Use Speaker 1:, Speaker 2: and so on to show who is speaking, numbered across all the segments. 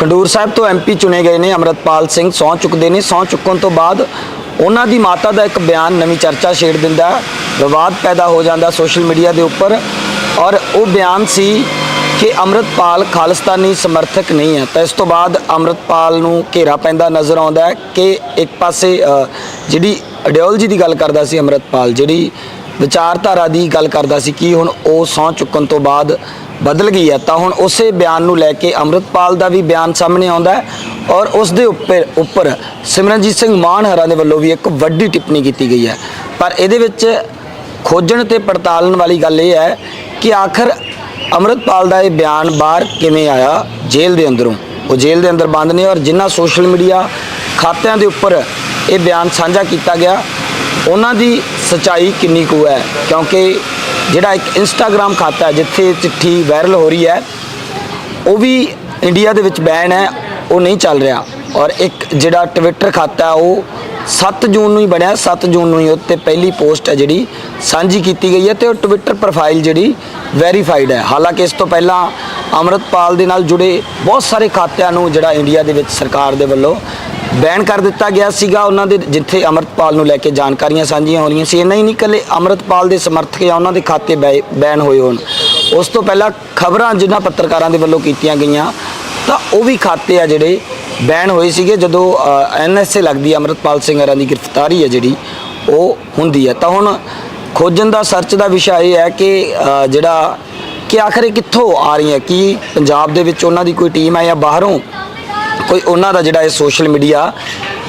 Speaker 1: ਖੰਡੂਰ ਸਾਹਿਬ ਤੋਂ ਐਮਪੀ ਚੁਣੇ ਗਏ ਨੇ ਅਮਰਤਪਾਲ ਸਿੰਘ, ਸਹੁੰ ਚੁੱਕਦੇ ਨੇ। ਸਹੁੰ ਚੁੱਕਣ ਤੋਂ ਬਾਅਦ ਉਹਨਾਂ ਦੀ ਮਾਤਾ ਦਾ ਇੱਕ ਬਿਆਨ ਨਵੀਂ ਚਰਚਾ ਛੇੜ ਦਿੰਦਾ ਵਿਵਾਦ ਪੈਦਾ ਹੋ ਜਾਂਦਾ ਸੋਸ਼ਲ ਮੀਡੀਆ ਦੇ ਉੱਪਰ ਔਰ ਉਹ ਬਿਆਨ ਸੀ ਕਿ ਅਮਰਤਪਾਲ ਖਾਲਿਸਤਾਨੀ ਸਮਰਥਕ ਨਹੀਂ ਹੈ। ਤਾਂ ਇਸ ਤੋਂ ਬਾਅਦ ਅਮਰਤਪਾਲ ਨੂੰ ਘੇਰਾ ਪੈਂਦਾ ਨਜ਼ਰ ਆਉਂਦਾ ਹੈ ਕਿ ਇੱਕ ਪਾਸੇ ਜਿਹੜੀ ਆਈਡੀਓਲੋਜੀ ਦੀ ਗੱਲ ਕਰਦਾ ਸੀ ਅਮਰਤਪਾਲ, ਜਿਹੜੀ ਵਿਚਾਰਧਾਰਾ ਦੀ ਗੱਲ ਕਰਦਾ ਸੀ ਕਿ ਹੁਣ ਉਹ ਸਹੁੰ ਚੁੱਕਣ ਤੋਂ ਬਾਅਦ ਬਦਲ ਗਈ ਹੈ, ਤਾਂ ਹੁਣ ਉਸੇ ਬਿਆਨ ਨੂੰ ਲੈ ਕੇ ਅਮਰਤਪਾਲ ਦਾ ਵੀ ਬਿਆਨ ਸਾਹਮਣੇ ਆਉਂਦਾ ਹੈ ਔਰ ਉਸ ਦੇ ਉੱਪਰ ਉੱਪਰ ਸਿਮਰਨਜੀਤ ਸਿੰਘ ਮਾਨਹਰਾ ਦੇ ਵੱਲੋਂ ਵੀ ਇੱਕ ਵੱਡੀ ਟਿੱਪਣੀ ਕੀਤੀ ਗਈ ਹੈ। ਪਰ ਇਹਦੇ ਵਿੱਚ ਖੋਜਣ ਤੇ ਪੜਤਾਲਣ ਵਾਲੀ ਗੱਲ ਇਹ ਹੈ ਕਿ ਆਖਰ ਅਮਰਤਪਾਲ ਦਾ ਇਹ ਬਿਆਨ ਬਾਹਰ ਕਿਵੇਂ ਆਇਆ? ਜੇਲ੍ਹ ਦੇ ਅੰਦਰੋਂ। ਉਹ ਜੇਲ੍ਹ ਦੇ ਅੰਦਰ ਬੰਦ ਨੇ ਔਰ ਜਿਨ੍ਹਾਂ ਸੋਸ਼ਲ ਮੀਡੀਆ ਖਾਤਿਆਂ ਦੇ ਉੱਪਰ ਇਹ ਬਿਆਨ ਸਾਂਝਾ ਕੀਤਾ ਗਿਆ, ਉਹਨਾਂ ਦੀ ਸਚਾਈ ਕਿੰਨੀ ਕੁ ਹੈ? ਕਿਉਂਕਿ ਜਿਹੜਾ ਇੱਕ ਇੰਸਟਾਗ੍ਰam ਖਾਤਾ ਹੈ, ਜਿੱਥੇ ਚਿੱਠੀ ਵਾਇਰਲ ਹੋ ਰਹੀ ਹੈ, ਉਹ ਵੀ ਇੰਡੀਆ ਦੇ ਵਿੱਚ ਬੈਨ ਹੈ, ਉਹ ਨਹੀਂ ਚੱਲ ਰਿਹਾ। ਔਰ ਇੱਕ ਜਿਹੜਾ ਟਵਿੱਟਰ ਖਾਤਾ ਉਹ 7 ਜੂਨ ਨੂੰ ਹੀ ਬਣਿਆ 7 ਜੂਨ ਨੂੰ ਹੀ ਉੱਤੇ ਪਹਿਲੀ ਪੋਸਟ ਹੈ ਜਿਹੜੀ ਸਾਂਝੀ ਕੀਤੀ ਗਈ ਹੈ ਤੇ ਉਹ ਟਵਿੱਟਰ ਪ੍ਰੋਫਾਈਲ ਜਿਹੜੀ ਵੈਰੀਫਾਈਡ ਹੈ। ਹਾਲਾਂਕਿ ਇਸ ਤੋਂ ਪਹਿਲਾਂ ਅਮਰਤਪਾਲ ਦੇ ਨਾਲ ਜੁੜੇ ਬਹੁਤ ਸਾਰੇ ਖਾਤਿਆਂ ਨੂੰ ਜਿਹੜਾ ਇੰਡੀਆ ਦੇ ਵਿੱਚ ਸਰਕਾਰ ਦੇ ਵੱਲੋਂ ਬੈਨ ਕਰ ਦਿੱਤਾ ਗਿਆ ਸੀਗਾ। ਉਹਨਾਂ ਦੇ ਜਿੱਥੇ ਅਮਰਤਪਾਲ ਨੂੰ ਲੈ ਕੇ ਜਾਣਕਾਰੀਆਂ ਸਾਂਝੀਆਂ ਹੋ ਰਹੀਆਂ ਸੀ। ਇੰਨਾ ਹੀ ਨਹੀਂ ਇਕੱਲੇ ਅਮਰਤਪਾਲ ਦੇ ਸਮਰਥਕ ਜਾਂ ਉਹਨਾਂ ਦੇ ਖਾਤੇ ਬੈ- ਬੈਨ ਹੋਏ ਹੋਣ। ਉਸ ਤੋਂ ਪਹਿਲਾਂ ਖਬਰਾਂ ਜਿਨ੍ਹਾਂ ਪੱਤਰਕਾਰਾਂ ਦੇ ਵੱਲੋਂ ਕੀਤੀਆਂ ਗਈਆਂ, ਤਾਂ ਉਹ ਵੀ ਖਾਤੇ ਆ ਜਿਹੜੇ ਬੈਨ ਹੋਏ ਸੀਗੇ। ਜਦੋਂ ਐਨਐਸਏ ਲੱਗਦੀ ਹੈ ਅਮਰਤਪਾਲ ਸਿੰਘ ਹਰਾਂ ਦੀ ਗ੍ਰਿਫਤਾਰੀ ਹੈ ਜਿਹੜੀ, ਉਹ ਹੁੰਦੀ ਹੈ ਤਾਂ ਹੁਣ ਖੋਜਣ ਦਾ, ਸਰਚ ਦਾ ਵਿਸ਼ਾ ਇਹ ਹੈ ਕਿ ਜਿਹੜਾ ਕਿ ਆਖਰ ਇਹ ਕਿੱਥੋਂ ਆ ਰਹੀਆਂ? ਕੀ ਪੰਜਾਬ ਦੇ ਵਿੱਚ ਉਹਨਾਂ ਦੀ ਕੋਈ ਟੀਮ ਹੈ ਜਾਂ ਬਾਹਰੋਂ ਕੋਈ ਉਹਨਾਂ ਦਾ ਜਿਹੜਾ ਇਹ ਸੋਸ਼ਲ ਮੀਡੀਆ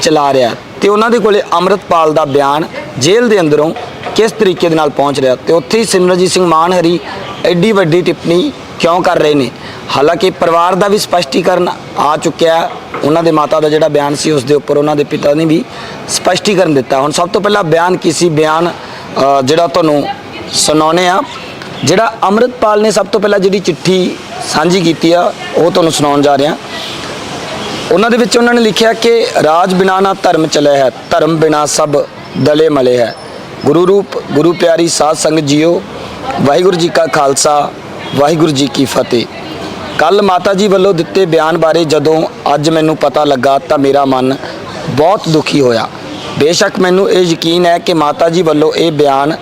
Speaker 1: ਚਲਾ ਰਿਹਾ ਤੇ ਉਹਨਾਂ ਦੇ ਕੋਲੇ ਅੰਮ੍ਰਿਤਪਾਲ ਦਾ ਬਿਆਨ ਜੇਲ੍ਹ ਦੇ ਅੰਦਰੋਂ ਕਿਸ ਤਰੀਕੇ ਦੇ ਨਾਲ ਪਹੁੰਚ ਰਿਹਾ ਤੇ ਉੱਥੇ ਹੀ ਸਿਮਰਜੀਤ ਸਿੰਘ ਮਾਨ ਹਰੀ ਐਡੀ ਵੱਡੀ ਟਿੱਪਣੀ ਕਿਉਂ ਕਰ ਰਹੇ ਨੇ? ਹਾਲਾਂਕਿ ਪਰਿਵਾਰ ਦਾ ਵੀ ਸਪਸ਼ਟੀਕਰਨ ਆ ਚੁੱਕਿਆ ਉਹਨਾਂ ਦੇ ਮਾਤਾ ਦਾ ਜਿਹੜਾ ਬਿਆਨ ਸੀ, ਉਸ ਦੇ ਉੱਪਰ ਉਹਨਾਂ ਦੇ ਪਿਤਾ ਨੇ ਵੀ ਸਪਸ਼ਟੀਕਰਨ ਦਿੱਤਾ। ਹੁਣ ਸਭ ਤੋਂ ਪਹਿਲਾਂ ਬਿਆਨ ਕੀ ਸੀ? ਬਿਆਨ ਜਿਹੜਾ ਤੁਹਾਨੂੰ ਸੁਣਾਉਣੇ ਆ ਜਿਹੜਾ ਅੰਮ੍ਰਿਤਪਾਲ ਨੇ ਸਭ ਤੋਂ ਪਹਿਲਾਂ ਜਿਹੜੀ ਚਿੱਠੀ ਸਾਂਝੀ ਕੀਤੀ ਆ, ਉਹ ਤੁਹਾਨੂੰ ਸੁਣਾਉਣ ਜਾ ਰਿਹਾ। ਉਹਨਾਂ ਦੇ ਵਿੱਚ ਉਹਨਾਂ ਨੇ ਲਿਖਿਆ ਕਿ ਰਾਜ ਬਿਨਾ ਨਾ ਧਰਮ ਚਲੇ ਹੈ, ਧਰਮ ਬਿਨਾ ਸਭ ਦਲੇ ਮਲੇ ਹੈ। ਗੁਰੂ ਰੂਪ, ਗੁਰੂ ਪਿਆਰੀ ਸਾਧ ਸੰਗਤ ਜੀਓ, ਵਾਹਿਗੁਰੂ ਜੀ ਕਾ ਖਾਲਸਾ, ਵਾਹਿਗੁਰੂ ਜੀ ਕੀ ਫਤਿਹ। ਕੱਲ ਮਾਤਾ ਜੀ ਵੱਲੋਂ ਦਿੱਤੇ ਬਿਆਨ ਬਾਰੇ ਜਦੋਂ ਅੱਜ ਮੈਨੂੰ ਪਤਾ ਲੱਗਾ ਤਾਂ ਮੇਰਾ ਮਨ ਬਹੁਤ ਦੁਖੀ ਹੋਇਆ। ਬੇਸ਼ੱਕ ਮੈਨੂੰ ਇਹ ਯਕੀਨ ਹੈ ਕਿ ਮਾਤਾ ਜੀ ਵੱਲੋਂ ਇਹ ਬਿਆਨ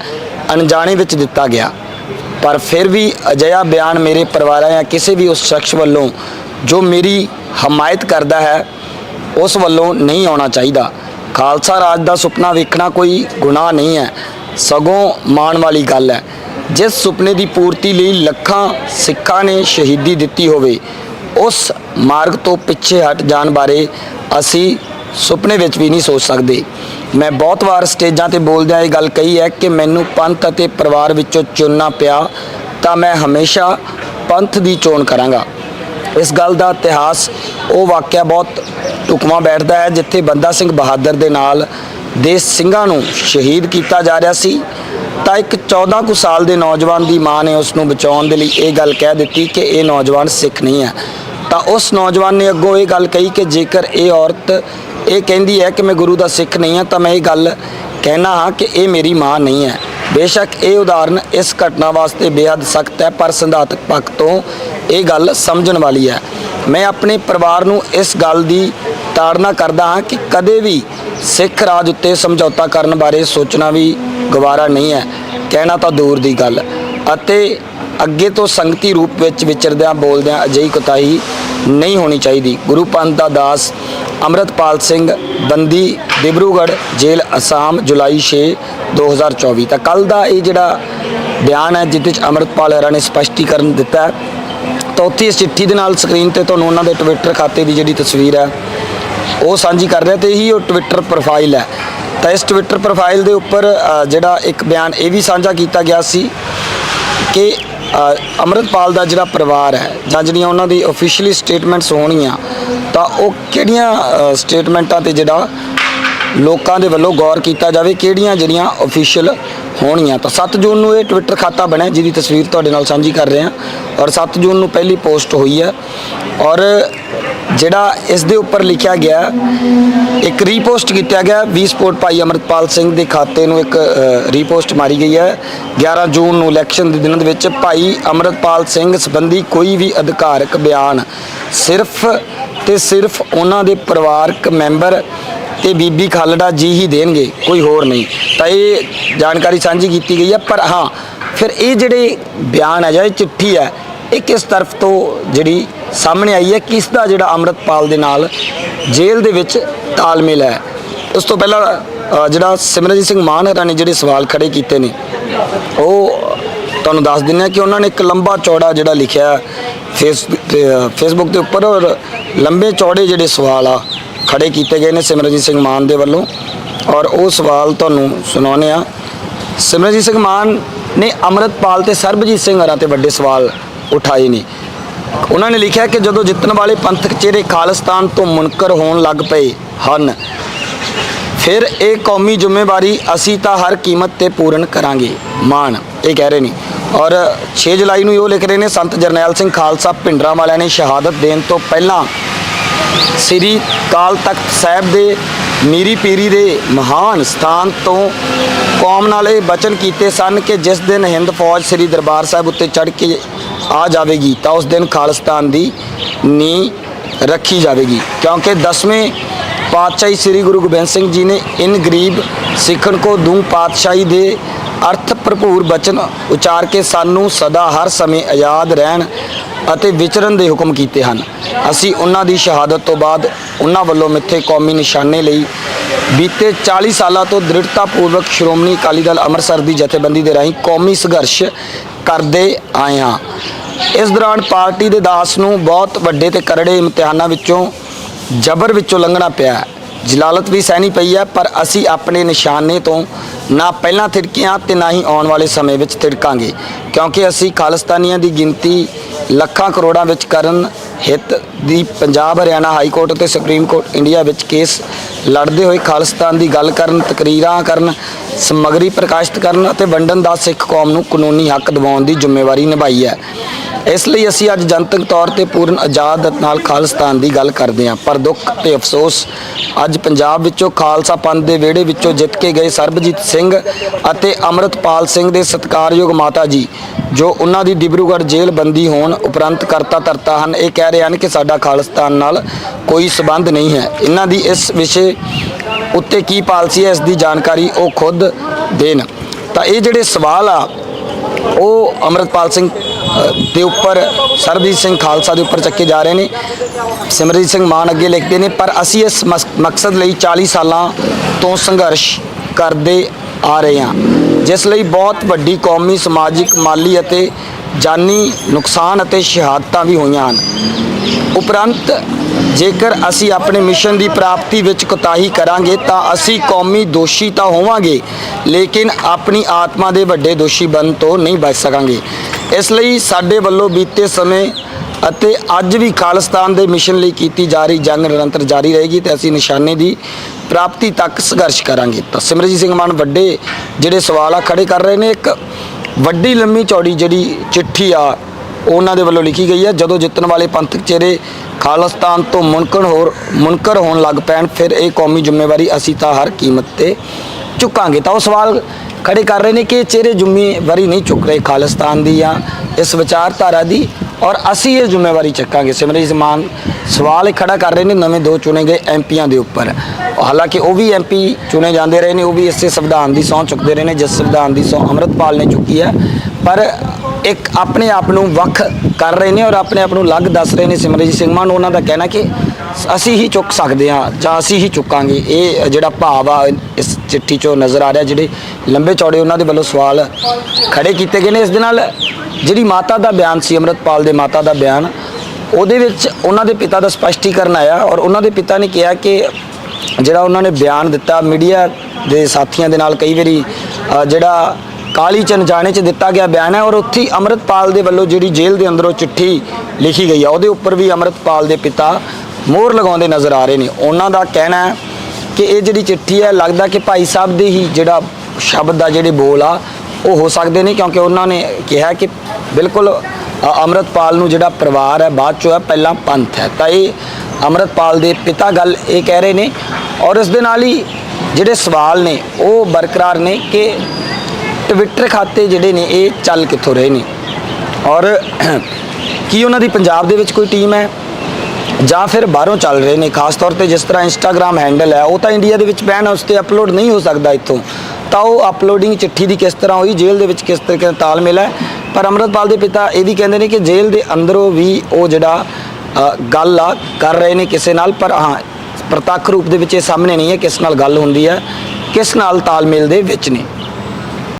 Speaker 1: ਅਣਜਾਣੇ ਵਿੱਚ ਦਿੱਤਾ ਗਿਆ। ਪਰ ਫਿਰ ਵੀ ਅਜਿਹਾ ਬਿਆਨ ਮੇਰੇ ਪਰਿਵਾਰਾਂ ਜਾਂ ਕਿਸੇ ਵੀ ਉਸ ਸ਼ਖਸ ਵੱਲੋਂ ਜੋ ਮੇਰੀ ਹਮਾਇਤ ਕਰਦਾ ਹੈ, ਉਸ ਵੱਲੋਂ ਨਹੀਂ ਆਉਣਾ ਚਾਹੀਦਾ। ਖਾਲਸਾ ਰਾਜ ਦਾ ਸੁਪਨਾ ਵੇਖਣਾ ਕੋਈ ਗੁਨਾਹ ਨਹੀਂ ਹੈ, ਸਗੋਂ ਮਾਣ ਵਾਲੀ ਗੱਲ ਹੈ। ਜਿਸ ਸੁਪਨੇ ਦੀ ਪੂਰਤੀ ਲਈ ਲੱਖਾਂ ਸਿੱਖਾਂ ਨੇ ਸ਼ਹੀਦੀ ਦਿੱਤੀ ਹੋਵੇ, ਉਸ ਮਾਰਗ ਤੋਂ ਪਿੱਛੇ ਹਟ ਜਾਣ ਬਾਰੇ ਅਸੀਂ ਸੁਪਨੇ ਵਿੱਚ ਵੀ ਨਹੀਂ ਸੋਚ ਸਕਦੇ। ਮੈਂ ਬਹੁਤ ਵਾਰ ਸਟੇਜਾਂ ਤੇ ਬੋਲਦਿਆਂ ਇਹ ਗੱਲ ਕਹੀ ਹੈ ਕਿ ਮੈਨੂੰ ਪੰਥ ਅਤੇ ਪਰਿਵਾਰ ਵਿੱਚੋਂ ਚੁਣਨਾ ਪਿਆ ਤਾਂ ਮੈਂ ਹਮੇਸ਼ਾ ਪੰਥ ਦੀ ਚੋਣ ਕਰਾਂਗਾ। ਇਸ ਗੱਲ ਦਾ ਇਤਿਹਾਸ, ਉਹ ਵਾਕਿਆ ਬਹੁਤ ਢੁਕਵਾਂ ਬੈਠਦਾ ਹੈ, ਜਿੱਥੇ ਬੰਦਾ ਸਿੰਘ ਬਹਾਦਰ ਦੇ ਨਾਲ ਦੇ ਸਿੰਘਾਂ ਨੂੰ ਸ਼ਹੀਦ ਕੀਤਾ ਜਾ ਰਿਹਾ ਸੀ। ਤਾਂ ਇੱਕ 14 ਕੁ ਸਾਲ ਦੇ ਨੌਜਵਾਨ ਦੀ ਮਾਂ ਨੇ ਉਸ ਨੂੰ ਬਚਾਉਣ ਦੇ ਲਈ ਇਹ ਗੱਲ ਕਹਿ ਦਿੱਤੀ ਕਿ ਇਹ ਨੌਜਵਾਨ ਸਿੱਖ ਨਹੀਂ ਹੈ। ਤਾਂ ਉਸ ਨੌਜਵਾਨ ਨੇ ਅੱਗੋਂ ਇਹ ਗੱਲ ਕਹੀ ਕਿ ਜੇਕਰ ਇਹ ਔਰਤ ਇਹ ਕਹਿੰਦੀ ਹੈ ਕਿ ਮੈਂ ਗੁਰੂ ਦਾ ਸਿੱਖ ਨਹੀਂ ਹਾਂ, ਤਾਂ ਮੈਂ ਇਹ ਗੱਲ ਕਹਿਣਾ ਹਾਂ ਕਿ ਇਹ ਮੇਰੀ ਮਾਂ ਨਹੀਂ ਹੈ। ਬੇਸ਼ੱਕ ਇਹ ਉਦਾਹਰਨ ਇਸ ਘਟਨਾ ਵਾਸਤੇ ਬੇहद ਸਖਤ ਹੈ, ਪਰ ਸਿਧਾਂਤਕ ਪੱਖ ਤੋਂ ਇਹ ਗੱਲ ਸਮਝਣ ਵਾਲੀ ਹੈ। ਮੈਂ ਆਪਣੇ ਪਰਿਵਾਰ ਨੂੰ ਇਸ ਗੱਲ ਦੀ ਤਾੜਨਾ ਕਰਦਾ ਹਾਂ ਕਿ ਕਦੇ ਵੀ ਸਿੱਖ ਰਾਜ ਉੱਤੇ ਸਮਝੌਤਾ ਕਰਨ ਬਾਰੇ ਸੋਚਣਾ ਵੀ ਗਵਾਰਾ ਨਹੀਂ ਹੈ। ਕਹਿਣਾ ਤਾਂ ਦੂਰ ਦੀ ਗੱਲ। ਅਤੇ ਅੱਗੇ ਤੋਂ ਸੰਗਤੀ ਰੂਪ ਵਿੱਚ ਵਿਚਰਦਿਆਂ ਬੋਲਦਿਆਂ ਅਜਿਹੀ ਕੁਤਾਹੀ ਨਹੀਂ ਹੋਣੀ ਚਾਹੀਦੀ। ਗੁਰੂ ਪੰਥ ਦਾ ਦਾਸ ਅੰਮ੍ਰਿਤਪਾਲ ਸਿੰਘ ਬੰਦੀ ਡਿਬਰੂਗੜ੍ਹ ਜੇਲ੍ਹ, ਅਸਾਮ, ਜੁਲਾਈ 6 2024 ਤਾਂ ਕੱਲ ਦਾ ਇਹ ਜਿਹੜਾ ਬਿਆਨ ਹੈ ਜਿਹਦੇ 'ਚ ਅੰਮ੍ਰਿਤਪਾਲ ਹਰਾ ਨੇ ਸਪਸ਼ਟੀਕਰਨ ਦਿੱਤਾ ਤਾਂ ਉੱਥੇ ਇਸ ਚਿੱਠੀ ਦੇ ਨਾਲ ਸਕਰੀਨ ਤੇ ਤੁਹਾਨੂੰ ਉਹਨਾਂ ਦੇ ਟਵਿੱਟਰ ਖਾਤੇ ਦੀ ਜਿਹੜੀ ਤਸਵੀਰ ਹੈ, ਉਹ ਸਾਂਝੀ ਕਰ ਰਿਹਾ ਤੇ ਇਹੀ ਉਹ ਟਵਿੱਟਰ ਪ੍ਰੋਫਾਈਲ ਹੈ। ਤਾਂ ਇਸ ਟਵਿੱਟਰ ਪ੍ਰੋਫਾਈਲ ਦੇ ਉੱਪਰ ਜਿਹੜਾ ਇੱਕ ਬਿਆਨ ਇਹ ਵੀ ਸਾਂਝਾ ਕੀਤਾ ਗਿਆ ਸੀ ਕਿ ਅੰਮ੍ਰਿਤਪਾਲ ਦਾ ਜਿਹੜਾ ਪਰਿਵਾਰ ਹੈ, ਜਾਂ ਜਿਹੜੀਆਂ ਉਹਨਾਂ ਦੀ ਅਫੀਸ਼ੀਅਲੀ ਸਟੇਟਮੈਂਟਸ ਹੋਣਗੀਆਂ, ਤਾਂ ਉਹ ਕਿਹੜੀਆਂ ਸਟੇਟਮੈਂਟਾਂ ਤੇ ਜਿਹੜਾ ਲੋਕਾਂ ਦੇ ਵੱਲੋਂ ਗੌਰ ਕੀਤਾ ਜਾਵੇ, ਕਿਹੜੀਆਂ ਜਿਹੜੀਆਂ ਅਫੀਸ਼ੀਅਲ ਹੋਣਗੀਆਂ? ਤਾਂ 7 ਜੂਨ ਨੂੰ ਇਹ ਟਵਿੱਟਰ ਖਾਤਾ ਬਣਿਆ, ਜਿਹਦੀ ਤਸਵੀਰ ਤੁਹਾਡੇ ਨਾਲ ਸਾਂਝੀ ਕਰ ਰਹੇ। ਹਾਂ ਔਰ 7 ਜੂਨ ਨੂੰ ਪਹਿਲੀ ਪੋਸਟ ਹੋਈ ਹੈ। ਔਰ ਜਿਹੜਾ ਇਸ ਦੇ ਉੱਪਰ ਲਿਖਿਆ ਗਿਆ, ਇੱਕ ਰੀਪੋਸਟ ਕੀਤਾ ਗਿਆ, ਵੀ ਸਪੋਰਟ ਭਾਈ ਅਮਰਤਪਾਲ ਸਿੰਘ ਦੇ ਖਾਤੇ ਨੂੰ ਇੱਕ ਰੀਪੋਸਟ ਮਾਰੀ ਗਈ ਹੈ। 11 ਜੂਨ ਨੂੰ ਇਲੈਕਸ਼ਨ ਦੇ ਦਿਨਾਂ ਦੇ ਵਿੱਚ ਭਾਈ ਅਮਰਤਪਾਲ ਸਿੰਘ ਸੰਬੰਧੀ ਕੋਈ ਵੀ ਅਧਿਕਾਰਕ ਬਿਆਨ ਸਿਰਫ ਤੇ ਸਿਰਫ ਉਹਨਾਂ ਦੇ ਪਰਿਵਾਰਕ ਮੈਂਬਰ ਤੇ ਬੀਬੀ ਖਾਲੜਾ ਜੀ ਹੀ ਦੇਣਗੇ, ਕੋਈ ਹੋਰ ਨਹੀਂ। ਤਾਂ ਇਹ ਜਾਣਕਾਰੀ ਸਾਂਝੀ ਕੀਤੀ ਗਈ ਹੈ, ਪਰ ਹਾਂ, ਫਿਰ ਇਹ ਜਿਹੜੇ ਬਿਆਨ ਹੈ ਜਾਂ ਇਹ ਚਿੱਠੀ ਹੈ, ਇਹ ਕਿਸ ਤਰਫ ਤੋਂ ਜਿਹੜੀ ਸਾਹਮਣੇ ਆਈ ਹੈ ਕਿਸ ਦਾ ਜਿਹੜਾ ਅੰਮ੍ਰਿਤਪਾਲ ਦੇ ਨਾਲ ਜੇਲ੍ਹ ਦੇ ਵਿੱਚ ਤਾਲਮੇਲ ਹੈ। ਉਸ ਤੋਂ ਪਹਿਲਾਂ ਜਿਹੜਾ ਸਿਮਰਨਜੀਤ ਸਿੰਘ ਮਾਨ ਹਰਾਂ ਨੇ ਜਿਹੜੇ ਸਵਾਲ ਖੜੇ ਕੀਤੇ ਨੇ, ਉਹ ਤੁਹਾਨੂੰ ਦੱਸ ਦਿੰਦੇ ਹਾਂ ਕਿ ਉਹਨਾਂ ਨੇ ਇੱਕ ਲੰਬਾ ਚੌੜਾ ਜਿਹੜਾ ਲਿਖਿਆ ਹੈ, ਫੇਸ ਫੇਸਬੁੱਕ ਦੇ ਉੱਪਰ ਔਰ ਲੰਬੇ ਚੌੜੇ ਜਿਹੜੇ ਸਵਾਲ ਆ, ਖੜੇ ਕੀਤੇ ਗਏ ਨੇ ਸਿਮਰਨਜੀਤ ਸਿੰਘ ਮਾਨ ਦੇ ਵੱਲੋਂ। ਔਰ ਉਹ ਸਵਾਲ ਤੁਹਾਨੂੰ ਸੁਣਾਉਂਦੇ ਆ ਸਿਮਰਨਜੀਤ ਸਿੰਘ ਮਾਨ ਨੇ ਅੰਮ੍ਰਿਤਪਾਲ ਤੇ ਸਰਬਜੀਤ ਸਿੰਘ ਹਰਾਂ ਤੇ ਵੱਡੇ ਸਵਾਲ ਉਠਾਏ ਨੇ। ਉਹਨਾਂ ਨੇ ਲਿਖਿਆ ਕਿ ਜਦੋਂ ਜਿੱਤਣ ਵਾਲੇ ਪੰਥਕ ਚਿਹਰੇ ਖਾਲਿਸਤਾਨ ਤੋਂ ਮੁਨਕਰ ਹੋਣ ਲੱਗ ਪਏ ਹਨ, ਫਿਰ ਇਹ ਕੌਮੀ ਜ਼ਿੰਮੇਵਾਰੀ ਅਸੀਂ ਤਾਂ ਹਰ ਕੀਮਤ ਤੇ ਪੂਰਨ ਕਰਾਂਗੇ ਮਾਨ ਇਹ ਕਹਿ ਰਹੇ ਨੇ। ਔਰ 6 ਜੁਲਾਈ ਨੂੰ ਉਹ ਲਿਖ ਰਹੇ ਨੇ, ਸੰਤ ਜਰਨੈਲ ਸਿੰਘ ਖਾਲਸਾ ਭਿੰਡਰਾਂ ਵਾਲਿਆਂ ਨੇ ਸ਼ਹਾਦਤ ਦੇਣ ਤੋਂ ਪਹਿਲਾਂ ਸ੍ਰੀ ਕਾਲ ਤਖਤ ਸਾਹਿਬ ਦੇ ਮੀਰੀ ਪੀਰੀ ਦੇ ਮਹਾਨ ਸਥਾਨ ਤੋਂ ਕੌਮ ਨਾਲ ਇਹ ਬਚਨ ਕੀਤੇ ਸਨ ਕਿ ਜਿਸ ਦਿਨ ਹਿੰਦ ਫੌਜ ਸ੍ਰੀ ਦਰਬਾਰ ਸਾਹਿਬ ਉੱਤੇ ਚੜ੍ਹ ਕੇ ਆ ਜਾਵੇਗੀ ਤਾਂ ਉਸ ਦਿਨ ਖਾਲਿਸਤਾਨ ਦੀ ਨੀ ਰੱਖੀ ਜਾਵੇਗੀ। ਕਿਉਂਕਿ ਦਸਵੇਂ ਪਾਤਸ਼ਾਹੀ ਸ੍ਰੀ ਗੁਰੂ ਗੋਬਿੰਦ ਸਿੰਘ ਜੀ ਨੇ ਇਨ ਗਰੀਬ ਸਿੱਖਣ ਕੋ ਦੂੰ ਪਾਤਸ਼ਾਹੀ ਦੇ ਅਰਥ ਭਰਪੂਰ ਬਚਨ ਉਚਾਰ ਕੇ ਸਾਨੂੰ ਸਦਾ ਹਰ ਸਮੇਂ ਆਜ਼ਾਦ ਰਹਿਣ ਅਤੇ ਵਿਚਰਨ ਦੇ ਹੁਕਮ ਕੀਤੇ ਹਨ। ਅਸੀਂ ਉਹਨਾਂ ਦੀ ਸ਼ਹਾਦਤ ਤੋਂ ਬਾਅਦ ਉਹਨਾਂ ਵੱਲੋਂ ਮਿੱਥੇ ਕੌਮੀ ਨਿਸ਼ਾਨੇ ਲਈ ਬੀਤੇ 40 ਸਾਲਾਂ ਤੋਂ ਦ੍ਰਿੜਤਾ ਪੂਰਵਕ ਸ਼੍ਰੋਮਣੀ ਅਕਾਲੀ ਦਲ ਅੰਮ੍ਰਿਤਸਰ ਦੀ ਜਥੇਬੰਦੀ ਦੇ ਰਾਹੀਂ ਕੌਮੀ ਸੰਘਰਸ਼ ਕਰਦੇ ਆਏ ਹਾਂ। ਇਸ ਦੌਰਾਨ ਪਾਰਟੀ ਦੇ ਦਾਸ ਨੂੰ ਬਹੁਤ ਵੱਡੇ ਤੇ ਕਰੜੇ ਇਮਤਿਹਾਨਾਂ ਵਿੱਚੋਂ ਜ਼ਬਰ ਵਿੱਚੋਂ ਲੰਘਣਾ ਪਿਆ। ਜਲਾਲਤ ਵੀ ਸਹਿਣੀ ਪਈ ਹੈ, ਪਰ ਅਸੀਂ ਆਪਣੇ ਨਿਸ਼ਾਨੇ ਤੋਂ ਨਾ ਪਹਿਲਾਂ ਥਿੜਕੀਆਂ ਤੇ ਨਾ ਹੀ ਆਉਣ ਵਾਲੇ ਸਮੇਂ ਵਿੱਚ ਥਿੜਕਾਂਗੇ, ਕਿਉਂਕਿ ਅਸੀਂ ਖਾਲਿਸਤਾਨੀਆਂ ਦੀ ਗਿਣਤੀ ਲੱਖਾਂ ਕਰੋੜਾਂ ਵਿੱਚ ਕਰਨ ਹਿੱਤ ਦੀ ਪੰਜਾਬ, ਹਰਿਆਣਾ ਹਾਈ ਕੋਰਟ ਅਤੇ ਸੁਪਰੀਮ ਕੋਰਟ ਇੰਡੀਆ ਵਿੱਚ ਕੇਸ ਲੜਦੇ ਹੋਏ ਖਾਲਿਸਤਾਨ ਦੀ ਗੱਲ ਕਰਨ, ਤਕਰੀਰਾਂ ਕਰਨ, ਸਮਗਰੀ ਪ੍ਰਕਾਸ਼ਿਤ ਕਰਨ ਅਤੇ ਵੰਡਣ ਦਾ ਸਿੱਖ ਕੌਮ ਨੂੰ ਕਾਨੂੰਨੀ ਹੱਕ ਦਿਵਾਉਣ ਦੀ ਜ਼ਿੰਮੇਵਾਰੀ ਨਿਭਾਈ ਹੈ। ਇਸ ਲਈ ਅਸੀਂ ਅੱਜ ਜਨਤਕ ਤੌਰ ਤੇ ਪੂਰਨ ਆਜ਼ਾਦ ਨਾਲ ਖਾਲਿਸਤਾਨ ਦੀ ਗੱਲ ਕਰਦੇ ਹਾਂ। ਪਰ ਦੁੱਖ ਤੇ ਅਫਸੋਸ, ਅੱਜ ਪੰਜਾਬ ਵਿੱਚੋਂ ਖਾਲਸਾ ਪੰਥ ਦੇ ਵਿਹੜੇ ਵਿੱਚੋਂ ਜਿੱਤ ਕੇ ਗਏ ਸਰਬਜੀਤ ਸਿੰਘ ਅਤੇ ਅਮਰਤਪਾਲ ਸਿੰਘ ਦੇ ਸਤਿਕਾਰਯੋਗ ਮਾਤਾ ਜੀ, ਜੋ ਉਹਨਾਂ ਦੀ ਡਿਬਰੂਗੜ੍ਹ ਜੇਲ੍ਹ ਬੰਦੀ ਹੋਣ ਉਪਰੰਤ ਕਰਤਾ ਧਰਤਾ ਹਨ, ਇਹ ਕਹਿ ਰਹੇ ਹਨ ਕਿ ਸਾਡਾ ਖਾਲਿਸਤਾਨ ਨਾਲ ਕੋਈ ਸਬੰਧ ਨਹੀਂ ਹੈ। ਇਹਨਾਂ ਦੀ ਇਸ ਵਿਸ਼ੇ ਉੱਤੇ ਕੀ ਪਾਲਿਸੀ ਹੈ, ਇਸ ਦੀ ਜਾਣਕਾਰੀ ਉਹ ਖੁਦ ਦੇਣ। ਤਾਂ ਇਹ ਜਿਹੜੇ ਸਵਾਲ ਆ, ਉਹ ਅਮਰਤਪਾਲ ਸਿੰਘ ਦੇ ਉੱਪਰ ਸਰਬਜੀਤ ਸਿੰਘ ਖਾਲਸਾ ਦੇ ਉੱਪਰ ਚੱਕੇ ਜਾ ਰਹੇ ਨੇ। ਸਿਮਰਜੀਤ ਸਿੰਘ ਮਾਨ ਅੱਗੇ ਲਿਖਦੇ ਨੇ, ਪਰ ਅਸੀਂ ਇਸ ਮਸ- ਮਕਸਦ ਲਈ 40 ਸਾਲਾਂ ਤੋਂ ਸੰਘਰਸ਼ ਕਰਦੇ ਆ ਰਹੇ ਹਾਂ। ਜਿਸ ਲਈ ਬਹੁਤ ਵੱਡੀ ਕੌਮੀ, ਸਮਾਜਿਕ ਮਾਲੀ ਅਤੇ ਜਾਨੀ ਨੁਕਸਾਨ ਅਤੇ ਸ਼ਹਾਦਤਾਂ ਵੀ ਹੋਈਆਂ ਹਨ। ਉਪਰੰਤ ਜੇਕਰ ਅਸੀਂ ਆਪਣੇ ਮਿਸ਼ਨ ਦੀ ਪ੍ਰਾਪਤੀ ਵਿੱਚ ਕੁਤਾਹੀ ਕਰਾਂਗੇ, ਤਾਂ ਅਸੀਂ ਕੌਮੀ ਦੋਸ਼ੀ ਤਾਂ ਹੋਵਾਂਗੇ, ਲੇਕਿਨ ਆਪਣੀ ਆਤਮਾ ਦੇ ਵੱਡੇ ਦੋਸ਼ੀ ਬਣ ਤੋਂ ਨਹੀਂ ਬਚ ਸਕਾਂਗੇ। ਇਸ ਲਈ ਸਾਡੇ ਵੱਲੋਂ ਬੀਤੇ ਸਮੇਂ ਅਤੇ ਅੱਜ ਵੀ ਖਾਲਿਸਤਾਨ ਦੇ ਮਿਸ਼ਨ ਲਈ ਕੀਤੀ ਜਾ ਰਹੀ ਜੰਗ ਨਿਰੰਤਰ ਜਾਰੀ ਰਹੇਗੀ ਤੇ ਅਸੀਂ ਨਿਸ਼ਾਨੇ ਦੀ ਪ੍ਰਾਪਤੀ ਤੱਕ ਸੰਘਰਸ਼ ਕਰਾਂਗੇ। ਤਾਂ ਸਿਮਰਜੀਤ ਸਿੰਘ ਮਾਨ ਵੱਡੇ ਜਿਹੜੇ ਸਵਾਲ ਆ ਖੜੇ ਕਰ ਰਹੇ ਨੇ, ਇੱਕ ਵੱਡੀ ਲੰਮੀ ਚੌੜੀ ਜਿਹੜੀ ਚਿੱਠੀ ਆ, ਉਹਨਾਂ ਦੇ ਵੱਲੋਂ ਲਿਖੀ ਗਈ ਹੈ ਜਦੋਂ ਜਿੱਤਣ ਵਾਲੇ ਪੰਥਕ ਚਿਹਰੇ ਖਾਲਿਸਤਾਨ ਤੋਂ ਮੁਨਕਰ ਹੋਰ ਮੁਨਕਰ ਹੋਣ ਲੱਗ ਪੈਣ, ਫਿਰ ਇਹ ਕੌਮੀ ਜ਼ਿੰਮੇਵਾਰੀ ਅਸੀਂ ਤਾਂ ਹਰ ਕੀਮਤ ਤੇ ਚੁੱਕਾਂਗੇ ਤਾਂ ਉਹ ਸਵਾਲ ਖੜੇ ਕਰ ਰਹੇ ਨੇ ਕਿ ਚਿਹਰੇ ਜ਼ਿੰਮੇਵਾਰੀ ਨਹੀਂ ਚੁੱਕ ਰਹੇ ਖਾਲਿਸਤਾਨ ਦੀ ਜਾਂ ਇਸ ਵਿਚਾਰਧਾਰਾ ਦੀ ਔਰ ਅਸੀਂ ਇਹ ਜ਼ਿੰਮੇਵਾਰੀ ਚੱਕਾਂਗੇ। ਸਿਮਰਜੀਤ ਮਾਨ ਸਵਾਲ ਇਹ ਖੜਾ ਕਰ ਰਹੇ ਨੇ, ਨਵੇਂ ਦੋ ਚੁਣੇ ਗਏ ਐਮਪੀਆਂ ਦੇ ਉੱਪਰ। ਹਾਲਾਂਕਿ ਉਹ ਵੀ ਐਮਪੀ ਚੁਣੇ ਜਾਂਦੇ ਰਹੇ ਨੇ, ਉਹ ਵੀ ਇਸੇ ਸੰਵਿਧਾਨ ਦੀ ਸਹੁੰ ਚੁੱਕਦੇ ਰਹੇ ਨੇ, ਜਿਸ ਸੰਵਿਧਾਨ ਦੀ ਸਹੁੰ ਅੰਮ੍ਰਿਤਪਾਲ ਨੇ ਚੁੱਕੀ ਹੈ। ਪਰ ਇੱਕ ਆਪਣੇ ਆਪ ਨੂੰ ਵੱਖ ਕਰ ਰਹੇ ਨੇ ਔਰ ਆਪਣੇ ਆਪ ਨੂੰ ਅਲੱਗ ਦੱਸ ਰਹੇ ਨੇ ਸਿਮਰਜੀਤ ਸਿੰਘ ਮਾਨ, ਉਹਨਾਂ ਦਾ ਕਹਿਣਾ ਕਿ ਅਸੀਂ ਹੀ ਚੁੱਕ ਸਕਦੇ ਹਾਂ ਜਾਂ ਅਸੀਂ ਹੀ ਚੁੱਕਾਂਗੇ। ਇਹ ਜਿਹੜਾ ਭਾਵ ਆ, ਇਸ ਚਿੱਠੀ 'ਚੋਂ ਨਜ਼ਰ ਆ ਰਿਹਾ ਜਿਹੜੇ ਲੰਬੇ ਚੌੜੇ ਉਹਨਾਂ ਦੇ ਵੱਲੋਂ ਸਵਾਲ ਖੜੇ ਕੀਤੇ ਗਏ ਨੇ। ਇਸ ਦੇ ਨਾਲ ਜਿਹੜੀ ਮਾਤਾ ਦਾ ਬਿਆਨ ਸੀ, ਅੰਮ੍ਰਿਤਪਾਲ ਦੇ ਮਾਤਾ ਦਾ ਬਿਆਨ, ਉਹਦੇ ਵਿੱਚ ਉਹਨਾਂ ਦੇ ਪਿਤਾ ਦਾ ਸਪਸ਼ਟੀਕਰਨ ਆਇਆ ਔਰ ਉਹਨਾਂ ਦੇ ਪਿਤਾ ਨੇ ਕਿਹਾ ਕਿ ਜਿਹੜਾ ਉਹਨਾਂ ਨੇ ਬਿਆਨ ਦਿੱਤਾ, ਮੀਡੀਆ ਦੇ ਸਾਥੀਆਂ ਦੇ ਨਾਲ ਕਈ ਵਾਰੀ ਜਿਹੜਾ ਕਾਲੀ ਚਨ ਜਾਣੇ ਚ ਦਿੱਤਾ ਗਿਆ ਬਿਆਨ ਹੈ ਔਰ ਉੱਥੇ ਹੀ ਅੰਮ੍ਰਿਤਪਾਲ ਦੇ ਵੱਲੋਂ ਜਿਹੜੀ ਜੇਲ੍ਹ ਦੇ ਅੰਦਰੋਂ ਚਿੱਠੀ ਲਿਖੀ ਗਈ ਆ ਉਹਦੇ ਉੱਪਰ ਵੀ ਅੰਮ੍ਰਿਤਪਾਲ ਦੇ ਪਿਤਾ ਮੋਹਰ ਲਗਾਉਂਦੇ ਨਜ਼ਰ ਆ ਰਹੇ ਨੇ। ਉਹਨਾਂ ਦਾ ਕਹਿਣਾ ਹੈ ਕਿ ਇਹ ਜਿਹੜੀ ਚਿੱਠੀ ਹੈ ਲੱਗਦਾ ਕਿ ਭਾਈ ਸਾਹਿਬ ਦੇ ਹੀ ਜਿਹੜਾ ਸ਼ਬਦ ਦਾ ਜਿਹੜੇ ਬੋਲ ਆ ਉਹ ਹੋ ਸਕਦੇ ਨੇ ਕਿਉਂਕਿ ਉਹਨਾਂ ਨੇ ਕਿਹਾ ਕਿ ਬਿਲਕੁਲ ਅ, ਅੰਮ੍ਰਿਤਪਾਲ ਨੂੰ ਜਿਹੜਾ ਪਰਿਵਾਰ ਹੈ ਬਾਅਦ ਚੋਂ ਹੈ ਪਹਿਲਾਂ ਪੰਥ ਹੈ। ਤਾਂ ਇਹ ਅੰਮ੍ਰਿਤਪਾਲ ਦੇ ਪਿਤਾ ਗੱਲ ਇਹ ਕਹਿ ਰਹੇ ਨੇ ਔਰ ਇਸ ਦੇ ਨਾਲ ਹੀ ਜਿਹੜੇ ਸਵਾਲ ਨੇ ਉਹ ਬਰਕਰਾਰ ਨੇ ਕਿ ਟਵਿੱਟਰ ਖਾਤੇ ਜਿਹੜੇ ਨੇ, ਇਹ ਚੱਲ ਕਿੱਥੋਂ ਰਹੇ ਨੇ? ਔਰ ਕੀ ਉਹਨਾਂ ਦੀ ਪੰਜਾਬ ਦੇ ਵਿੱਚ ਕੋਈ ਟੀਮ ਹੈ? ਜਾਂ ਫਿਰ ਬਾਹਰੋਂ ਚੱਲ ਰਹੇ ਨੇ? ਖਾਸ ਤੌਰ ਤੇ ਜਿਸ ਤਰ੍ਹਾਂ ਇੰਸਟਾਗ੍ਰam ਹੈਂਡਲ ਹੈ, ਉਹ ਤਾਂ ਇੰਡੀਆ ਦੇ ਵਿੱਚ ਬੈਨ ਹੈ, ਉਸ ਤੇ ਅਪਲੋਡ ਨਹੀਂ ਹੋ ਸਕਦਾ ਇੱਥੋਂ। ਤਾਂ ਉਹ ਅਪਲੋਡਿੰਗ ਚਿੱਠੀ ਦੀ ਕਿਸ ਤਰ੍ਹਾਂ ਹੋਈ, ਜੇਲ੍ਹ ਦੇ ਵਿੱਚ ਕਿਸ ਤਰੀਕੇ ਦਾ ਤਾਲਮੇਲ ਹੈ? ਪਰ ਅੰਮ੍ਰਿਤਪਾਲ ਦੇ ਪਿਤਾ ਇਹ ਵੀ ਕਹਿੰਦੇ ਨੇ ਕਿ ਜੇਲ੍ਹ ਦੇ ਅੰਦਰੋਂ ਵੀ ਉਹ ਜਿਹੜਾ ਗੱਲ ਆ, ਕਰ ਰਹੇ ਨੇ ਕਿਸੇ ਨਾਲ। ਪਰ ਹਾਂ, ਪ੍ਰਤੱਖ ਰੂਪ ਦੇ ਵਿੱਚ ਇਹ ਸਾਹਮਣੇ ਨਹੀਂ ਹੈ, ਕਿਸ ਨਾਲ ਗੱਲ ਹੁੰਦੀ ਹੈ, ਕਿਸ ਨਾਲ ਤਾਲਮੇਲ ਦੇ ਵਿੱਚ ਨੇ।